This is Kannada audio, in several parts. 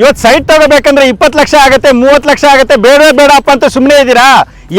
ಇವತ್ತು ಸೈಟ್ ತಗೋಬೇಕಂದ್ರೆ ಇಪ್ಪತ್ತು ಲಕ್ಷ ಆಗುತ್ತೆ, ಮೂವತ್ತು ಲಕ್ಷ ಆಗುತ್ತೆ. ಬೇಡ, ಬೇಡಪ್ಪ ಅಂತ ಸುಮ್ಮನೆ ಇದ್ದೀರಾ?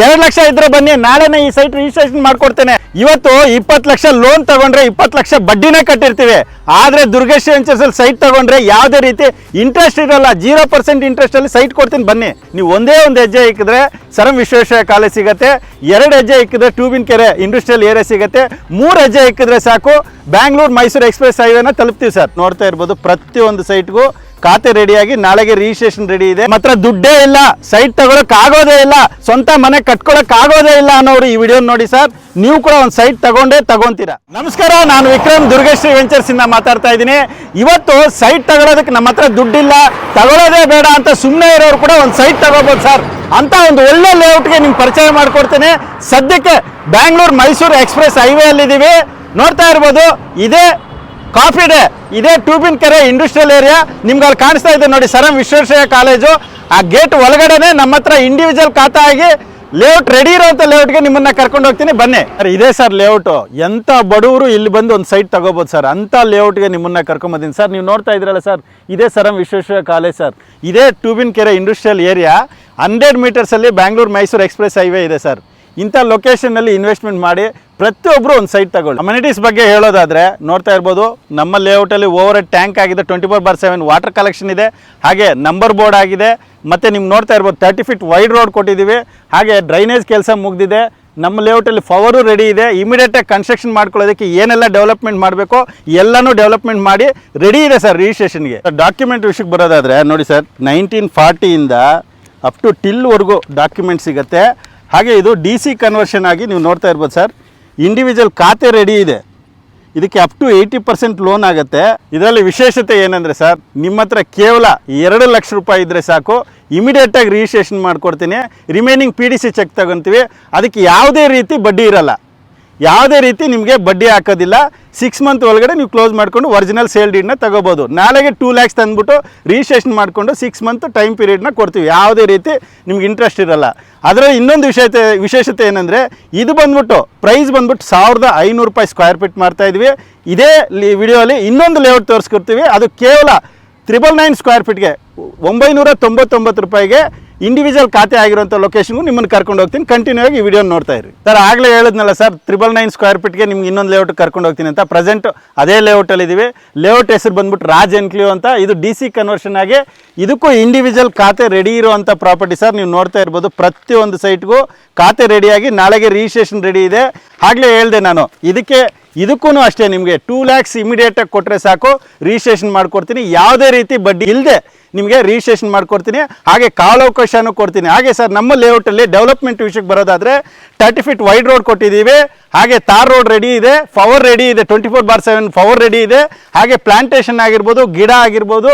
ಎರಡು ಲಕ್ಷ ಇದ್ರೆ ಬನ್ನಿ, ನಾಳೆನೇ ಈ ಸೈಟ್ ರಿಜಿಸ್ಟ್ರೇಷನ್ ಮಾಡ್ಕೊಡ್ತೇನೆ. ಇವತ್ತು ಇಪ್ಪತ್ತು ಲಕ್ಷ ಲೋನ್ ತಗೊಂಡ್ರೆ ಇಪ್ಪತ್ತು ಲಕ್ಷ ಬಡ್ಡಿನೇ ಕಟ್ಟಿರ್ತೀವಿ. ಆದರೆ ದುರ್ಗೇಶ್ ವೆಂಚರ್ಸಲ್ಲಿ ಸೈಟ್ ತಗೊಂಡ್ರೆ ಯಾವುದೇ ರೀತಿ ಇಂಟ್ರೆಸ್ಟ್ ಇರಲ್ಲ. ಜೀರೋ ಪರ್ಸೆಂಟ್ ಇಂಟ್ರೆಸ್ಟಲ್ಲಿ ಸೈಟ್ ಕೊಡ್ತೀನಿ, ಬನ್ನಿ. ನೀವು ಒಂದೇ ಒಂದು ಹೆಜ್ಜೆ ಇಕ್ಕಿದ್ರೆ ಸರಂ ವಿಶ್ವೇಶ್ವರ ಕಾಲೇಜ್ ಸಿಗುತ್ತೆ. ಎರಡು ಹೆಜ್ಜೆ ಇಕ್ಕಿದ್ರೆ ಟ್ಯೂಬಿನ್ ಕೆರೆ ಇಂಡಸ್ಟ್ರಿಯಲ್ ಏರಿಯಾ ಸಿಗುತ್ತೆ. ಮೂರು ಹೆಜ್ಜೆ ಇಕ್ಕಿದ್ರೆ ಸಾಕು. ಬ್ಯಾಂಗ್ಳೂರು ಮೈಸೂರು ಎಕ್ಸ್ಪ್ರೆಸ್ ಹೈವೇನ ತಲುಪ್ತೀವಿ ಸರ್ ನೋಡ್ತಾ ಇರ್ಬೋದು ಪ್ರತಿಯೊಂದು ಸೈಟ್ಗೂ ಖಾತೆ ರೆಡಿಯಾಗಿ ನಾಳೆಗೆ ರಿಜಿಸ್ಟ್ರೇಷನ್ ರೆಡಿ ಇದೆ. ಮಾತ್ರ ದುಡ್ಡೇ ಇಲ್ಲ ಸೈಟ್ ತಗೊಳಕ್ ಆಗೋದೇ ಇಲ್ಲ, ಸ್ವಂತ ಮನೆ ಕಟ್ಕೊಳಕ್ ಆಗೋದೇ ಇಲ್ಲ ಅನ್ನೋರು ಈ ವಿಡಿಯೋ ನೋಡಿ ಸರ್. ನೀವು ಕೂಡ ಒಂದು ಸೈಟ್ ತಗೊಂಡೇ ತಗೊಂತೀರಾ. ನಮಸ್ಕಾರ, ನಾನು ವಿಕ್ರಮ್ ದುರ್ಗಶ್ರೀ ವೆಂಚರ್ಸ್ ಇಂದ ಮಾತಾಡ್ತಾ ಇದ್ದೀನಿ. ಇವತ್ತು ಸೈಟ್ ತಗೊಳೋದಕ್ಕೆ ನಮ್ಮ ಹತ್ರ ದುಡ್ಡಿಲ್ಲ ತಗೊಳ್ಳೋದೇ ಬೇಡ ಅಂತ ಸುಮ್ಮನೆ ಇರೋರು ಕೂಡ ಒಂದು ಸೈಟ್ ತಗೋಬಹುದು ಸರ್. ಅಂತ ಒಂದು ಒಳ್ಳೆ ಲೇಔಟ್ಗೆ ನಿಮ್ಗೆ ಪರಿಚಯ ಮಾಡಿಕೊಡ್ತೇನೆ. ಸದ್ಯಕ್ಕೆ ಬ್ಯಾಂಗ್ಳೂರ್ ಮೈಸೂರು ಎಕ್ಸ್ಪ್ರೆಸ್ ಹೈವೇ ಅಲ್ಲಿದ್ದೀವಿ. ನೋಡ್ತಾ ಇರ್ಬೋದು, ಇದೇ ಕಾಫಿ ಡೇ ಇದೇ ಟ್ಯೂಬಿನ್ ಕೆರೆ ಇಂಡಸ್ಟ್ರಿಯಲ್ ಏರಿಯಾ ನಿಮ್ಗೆ ಅಲ್ಲಿ ಕಾಣಿಸ್ತಾ ಇದೆ ನೋಡಿ, ಸರಂ ವಿಶ್ವೇಶ್ವರಯ್ಯ ಕಾಲೇಜು. ಆ ಗೇಟ್ ಒಳಗಡೆನೆ ನಮ್ಮ ಹತ್ರ ಇಂಡಿವಿಜುವಲ್ ಖಾತಾ ಆಗಿ ಲೇಔಟ್ ರೆಡಿ ಇರೋಂಥ ಲೇಔಟ್ಗೆ ನಿಮ್ಮನ್ನ ಕರ್ಕೊಂಡು ಹೋಗ್ತೀನಿ. ಬನ್ನಿ. ಸರ್, ಇದೇ ಸರ್ ಲೇಔಟು ಎಂಥ ಬಡವರು ಇಲ್ಲಿ ಬಂದು ಒಂದು ಸೈಟ್ ತಗೋಬೋದು ಸರ್. ಅಂಥ ಲೇಔಟ್ಗೆ ನಿಮ್ಮನ್ನ ಕರ್ಕೊಂಬಂದಿನಿ ಸರ್, ನೀವು ನೋಡ್ತಾ ಇದ್ರಲ್ಲ ಸರ್, ಇದೇ ಸರಂ ವಿಶ್ವೇಶ್ವರ ಕಾಲೇಜ್ ಸರ್. ಇದೇ Tubinakere industrial area hundred ಮೀಟರ್ಸಲ್ಲಿ ಬ್ಯಾಂಗ್ಳೂರ್ ಮೈಸೂರು ಎಕ್ಸ್ಪ್ರೆಸ್ ಹೈವೇ ಇದೆ ಸರ್. ಇಂಥ ಲೊಕೇಶನ್ನಲ್ಲಿ ಇನ್ವೆಸ್ಟ್ಮೆಂಟ್ ಮಾಡಿ ಪ್ರತಿಯೊಬ್ಬರು ಒಂದು ಸೈಟ್ ತಗೊಳ್ಳಿ. ಅಮ್ಯುನಿಟೀಸ್ ಬಗ್ಗೆ ಹೇಳೋದಾದರೆ ನೋಡ್ತಾ ಇರ್ಬೋದು, ನಮ್ಮ ಲೇಔಟಲ್ಲಿ ಓವರ್ ಟ್ಯಾಂಕ್ ಆಗಿದೆ twenty four bar seven water collection ಇದೆ, ಹಾಗೆ ನಂಬರ್ ಬೋರ್ಡ್ ಆಗಿದೆ, ಮತ್ತು ನಿಮ್ಗೆ ನೋಡ್ತಾ ಇರ್ಬೋದು ತರ್ಟಿ ಫೀಟ್ ವೈಡ್ ರೋಡ್ ಕೊಟ್ಟಿದ್ದೀವಿ, ಹಾಗೆ ಡ್ರೈನೇಜ್ ಕೆಲಸ ಮುಗಿದಿದೆ, ನಮ್ಮ ಲೇಔಟಲ್ಲಿ ಪವರು ರೆಡಿ ಇದೆ ಇಮಿಡಿಯೇಟಾಗಿ ಕನ್ಸ್ಟ್ರಕ್ಷನ್ ಮಾಡ್ಕೊಳ್ಳೋದಕ್ಕೆ ಏನೆಲ್ಲ ಡೆವಲಪ್ಮೆಂಟ್ ಮಾಡಬೇಕು ಎಲ್ಲನೂ ಡೆವಲಪ್ಮೆಂಟ್ ಮಾಡಿ ರೆಡಿ ಇದೆ ಸರ್ ರಿಜಿಸ್ಟ್ರೇಷನ್ಗೆ ಡಾಕ್ಯುಮೆಂಟ್ ವಿಷಯಕ್ಕೆ ಬರೋದಾದರೆ, ನೋಡಿ ಸರ್ ನೈನ್ಟೀನ್ ಫಾರ್ಟಿಯಿಂದ ಅಪ್ ಟು ಟಿಲ್ವರೆಗೂ ಡಾಕ್ಯುಮೆಂಟ್ ಸಿಗುತ್ತೆ. ಹಾಗೆ ಇದು ಡಿ ಸಿ ಕನ್ವರ್ಷನ್ ಆಗಿ ನೀವು ನೋಡ್ತಾ ಇರ್ಬೋದು ಸರ್. ಇಂಡಿವಿಜುವಲ್ ಖಾತೆ ರೆಡಿ ಇದೆ. ಇದಕ್ಕೆ up to eighty percent loan ಆಗುತ್ತೆ. ಇದರಲ್ಲಿ ವಿಶೇಷತೆ ಏನಂದರೆ ಸರ್, ನಿಮ್ಮ ಹತ್ರ ಕೇವಲ ಎರಡು ಲಕ್ಷ ರೂಪಾಯಿ ಇದ್ದರೆ ಸಾಕು. ಇಮಿಡಿಯೇಟಾಗಿ ರಿಜಿಸ್ಟ್ರೇಷನ್ ಮಾಡಿಕೊಡ್ತೀನಿ. Remaining P D C cheque ತಗೊತೀವಿ. ಅದಕ್ಕೆ ಯಾವುದೇ ರೀತಿ ಬಡ್ಡಿ ಇರಲ್ಲ. ಯಾವುದೇ ರೀತಿ ನಿಮಗೆ ಬಡ್ಡಿ ಹಾಕೋದಿಲ್ಲ. ಸಿಕ್ಸ್ ಮಂತ್ ಒಳಗಡೆ ನೀವು ಕ್ಲೋಸ್ ಮಾಡಿಕೊಂಡು ಒರಿಜಿನಲ್ ಸೇಲ್ ಡೀಡ್ನ ತಗೋಬೋದು. ನಾಳೆಗೆ ಟೂ ಲ್ಯಾಕ್ಸ್ ತಂದ್ಬಿಟ್ಟು ರಿಜಿಸ್ಟ್ರೇಷನ್ ಮಾಡಿಕೊಂಡು ಸಿಕ್ಸ್ ಮಂತ್ ಟೈಮ್ ಪೀರಿಯಡ್ನ ಕೊಡ್ತೀವಿ. ಯಾವುದೇ ರೀತಿ ನಿಮ್ಗೆ ಇಂಟ್ರೆಸ್ಟ್ ಇರಲ್ಲ. ಅದರಲ್ಲಿ ಇನ್ನೊಂದು ವಿಷಯತೆ ವಿಶೇಷತೆ ಏನಂದರೆ, ಇದು ಬಂದ್ಬಿಟ್ಟು ಪ್ರೈಸ್ ಬಂದ್ಬಿಟ್ಟು ಸಾವಿರದ ಐನೂರು ರೂಪಾಯಿ ಸ್ಕ್ವೇರ್ ಫೀಟ್ ಮಾಡ್ತಾ ಇದ್ವಿ. ಇದೇ ವಿಡಿಯೋಲಿ ಇನ್ನೊಂದು ಲೇಔಟ್ ತೋರಿಸ್ಕೊಡ್ತೀವಿ. ಅದು ಕೇವಲ ತ್ರಿಬಲ್ ನೈನ್ ಸ್ಕ್ವೇರ್ ಫೀಟ್ಗೆ ಒಂಬೈನೂರ ತೊಂಬತ್ತೊಂಬತ್ತು ರೂಪಾಯಿಗೆ ಇಂಡಿವಿಜುವಲ್ ಖಾತೆ ಆಗಿರುವಂಥ ಲೊಕೇಶನ್ಗೂ ನಿಮ್ಮನ್ನು ಕರ್ಕೊಂಡು ಹೋಗ್ತೀನಿ. ಕಂಟಿನ್ಯೂ ಆಗಿ ವಿಡಿಯೋ ನೋಡ್ತಾ ಇರಿ. ಸರ್ ಆಗಲೇ ಹೇಳಿದ್ನಲ್ಲ ಸರ್ ತ್ರಿಬಲ್ ನೈನ್ ಸ್ಕ್ವೇರ್ ಫೀಟ್ಗೆ ನಿಮ್ಗೆ ಇನ್ನೊಂದು ಲೇಔಟ್ ಕರ್ಕೊಂಡು ಹೋಗ್ತೀನಿ ಅಂತ. ಪ್ರೆಸೆಂಟ್ ಅದೇ ಲೇಔಟಲ್ಲಿ ಇದ್ದೀವಿ ಲೇಔಟ್ ಹೆಸರು ಬಂದ್ಬಿಟ್ಟು ರಾಜ್ ಎನ್ಕ್ಲಿಯೋ ಅಂತ. ಇದು ಡಿ ಸಿ ಕನ್ವರ್ಷನ್ ಆಗಿ ಇದಕ್ಕೂ ಇಂಡಿವಿಜುವಲ್ ಖಾತೆ ರೆಡಿ ಇರುವಂಥ ಪ್ರಾಪರ್ಟಿ ಸರ್ ನೀವು ನೋಡ್ತಾ ಇರ್ಬೋದು. ಪ್ರತಿಯೊಂದು ಸೈಟ್ಗೂ ಖಾತೆ ರೆಡಿಯಾಗಿ ನಾಳೆಗೆ ರಿಜಿಸ್ಟ್ರೇಷನ್ ರೆಡಿ ಇದೆ. ಆಗಲೇ ಹೇಳಿದೆ ನಾನು. ಇದಕ್ಕೆ ಇದಕ್ಕೂ ಅಷ್ಟೇ ನಿಮಗೆ ಟೂ ಲ್ಯಾಕ್ಸ್ ಇಮಿಡಿಯೇಟಾಗಿ ಕೊಟ್ಟರೆ ಸಾಕು ರಿಜಿಸ್ಟ್ರೇಷನ್ ಮಾಡಿಕೊಡ್ತೀನಿ. ಯಾವುದೇ ರೀತಿ ಬಡ್ಡಿ ಇಲ್ಲದೆ ನಿಮಗೆ ರಿಜಿಸ್ಟ್ರೇಷನ್ ಮಾಡಿಕೊಡ್ತೀನಿ. ಹಾಗೆ ಕಾಲಾವಕಾಶನೂ ಕೊಡ್ತೀನಿ. ಹಾಗೆ ಸರ್, ನಮ್ಮ ಲೇಔಟಲ್ಲಿ ಡೆವಲಪ್ಮೆಂಟ್ ವಿಷಯಕ್ಕೆ ಬರೋದಾದರೆ ತರ್ಟಿ ಫೀಟ್ ವೈಡ್ ರೋಡ್ ಕೊಟ್ಟಿದ್ದೀವಿ. ಹಾಗೆ ತಾರ್ ರೋಡ್ ರೆಡಿ ಇದೆ ಪವರ್ ರೆಡಿ ಇದೆ twenty four bar seven power ready ಇದೆ. ಹಾಗೆ ಪ್ಲಾಂಟೇಷನ್ ಆಗಿರ್ಬೋದು, ಗಿಡ ಆಗಿರ್ಬೋದು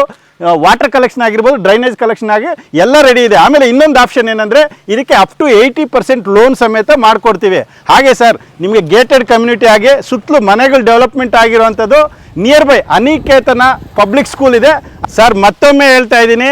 ವಾಟರ್ ಕಲೆಕ್ಷನ್ ಆಗಿರ್ಬೋದು ಡ್ರೈನೇಜ್ ಕಲೆಕ್ಷನ್ ಆಗಿ ಎಲ್ಲ ರೆಡಿ ಇದೆ. ಆಮೇಲೆ ಇನ್ನೊಂದು ಆಪ್ಷನ್ ಏನಂದರೆ, ಇದಕ್ಕೆ up to eighty percent loan ಸಮೇತ ಮಾಡಿಕೊಡ್ತೀವಿ. ಹಾಗೆ ಸರ್ ನಿಮಗೆ ಗೇಟೆಡ್ ಕಮ್ಯುನಿಟಿ ಆಗಿ, ಸುತ್ತಲೂ ಮನೆಗಳು ಡೆವಲಪ್ಮೆಂಟ್ ಆಗಿರುವಂಥದ್ದು near by Aniketana public school ಇದೆ. ಸರ್ ಮತ್ತೊಮ್ಮೆ ಹೇಳ್ತಾ ಇದ್ದೀನಿ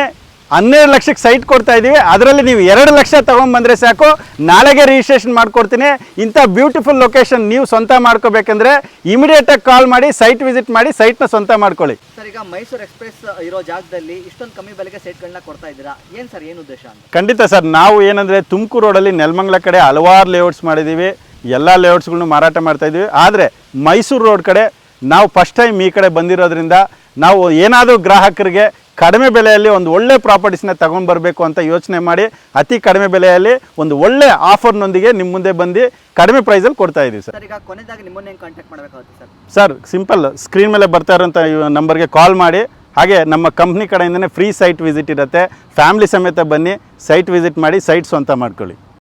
ಹನ್ನೆರಡು ಲಕ್ಷಕ್ಕೆ ಸೈಟ್ ಕೊಡ್ತಾ ಇದ್ದೀವಿ ಅದರಲ್ಲಿ ನೀವು ಎರಡು ಲಕ್ಷ ತೊಗೊಂಬಂದರೆ ಸಾಕು. ನಾಳೆಗೆ ರಿಜಿಸ್ಟ್ರೇಷನ್ ಮಾಡಿಕೊಡ್ತೀನಿ. ಇಂಥ ಬ್ಯೂಟಿಫುಲ್ ಲೊಕೇಶನ್ ನೀವು ಸ್ವಂತ ಮಾಡ್ಕೋಬೇಕಂದ್ರೆ ಇಮಿಡಿಯೇಟಾಗಿ ಕಾಲ್ ಮಾಡಿ ಸೈಟ್ ವಿಸಿಟ್ ಮಾಡಿ ಸೈಟ್ನ ಸ್ವಂತ ಮಾಡ್ಕೊಳ್ಳಿ. ಸರ್ ಈಗ ಮೈಸೂರು ಎಕ್ಸ್ಪ್ರೆಸ್ ಇರೋ ಜಾಗದಲ್ಲಿ ಇಷ್ಟೊಂದು ಕಮ್ಮಿ ಬೆಲೆಗೆ ಸೈಟ್ಗಳನ್ನ ಕೊಡ್ತಾ ಇದ್ದೀರಾ? ಏನು ಸರ್ ಏನು ಉದ್ದೇಶ ಖಂಡಿತ ಸರ್ ನಾವು ಏನಂದರೆ ತುಮಕೂರು ರೋಡಲ್ಲಿ ನೆಲಮಂಗ್ಲ ಕಡೆ ಹಲವಾರು ಲೇಔಟ್ಸ್ ಮಾಡಿದ್ದೀವಿ. ಎಲ್ಲ ಲೇಔಟ್ಸ್ಗಳನ್ನು ಮಾರಾಟ ಮಾಡ್ತಾ ಇದ್ದೀವಿ. ಆದರೆ ಮೈಸೂರು ರೋಡ್ ಕಡೆ ನಾವು ಫಸ್ಟ್ ಟೈಮ್ ಈ ಕಡೆ ಬಂದಿರೋದ್ರಿಂದ ನಾವು ಏನಾದರೂ ಗ್ರಾಹಕರಿಗೆ ಕಡಿಮೆ ಬೆಲೆಯಲ್ಲಿ ಒಂದು ಒಳ್ಳೆ ಪ್ರಾಪರ್ಟೀಸ್ನ ತಗೊಂಡು ಬರಬೇಕು ಅಂತ ಯೋಚನೆ ಮಾಡಿ ಅತಿ ಕಡಿಮೆ ಬೆಲೆಯಲ್ಲಿ ಒಂದು ಒಳ್ಳೆ ಆಫರ್ನೊಂದಿಗೆ ನಿಮ್ಮ ಮುಂದೆ ಬಂದು ಕಡಿಮೆ ಪ್ರೈಸಲ್ಲಿ ಕೊಡ್ತಾ ಇದ್ದೀವಿ ಸರ್. ಸರ್ ಈಗ ಕೊನೆದಾಗಿ ನಿಮ್ಮನ್ನ ಹೆಂಗೆ ಕಾಂಟ್ಯಾಕ್ಟ್ ಮಾಡಬೇಕಾಗುತ್ತೆ ಸರ್? ಸರ್ ಸಿಂಪಲ್ ಸ್ಕ್ರೀನ್ ಮೇಲೆ ಬರ್ತಾ ಇರೋಂಥ ನಂಬರ್ಗೆ ಕಾಲ್ ಮಾಡಿ. ಹಾಗೆ ನಮ್ಮ ಕಂಪ್ನಿ ಕಡೆಯಿಂದನೇ ಫ್ರೀ ಸೈಟ್ ವಿಸಿಟ್ ಇರುತ್ತೆ. ಫ್ಯಾಮ್ಲಿ ಸಮೇತ ಬನ್ನಿ ಸೈಟ್ ವಿಸಿಟ್ ಮಾಡಿ ಸೈಟ್ ಸ್ವಂತ ಮಾಡ್ಕೊಳ್ಳಿ.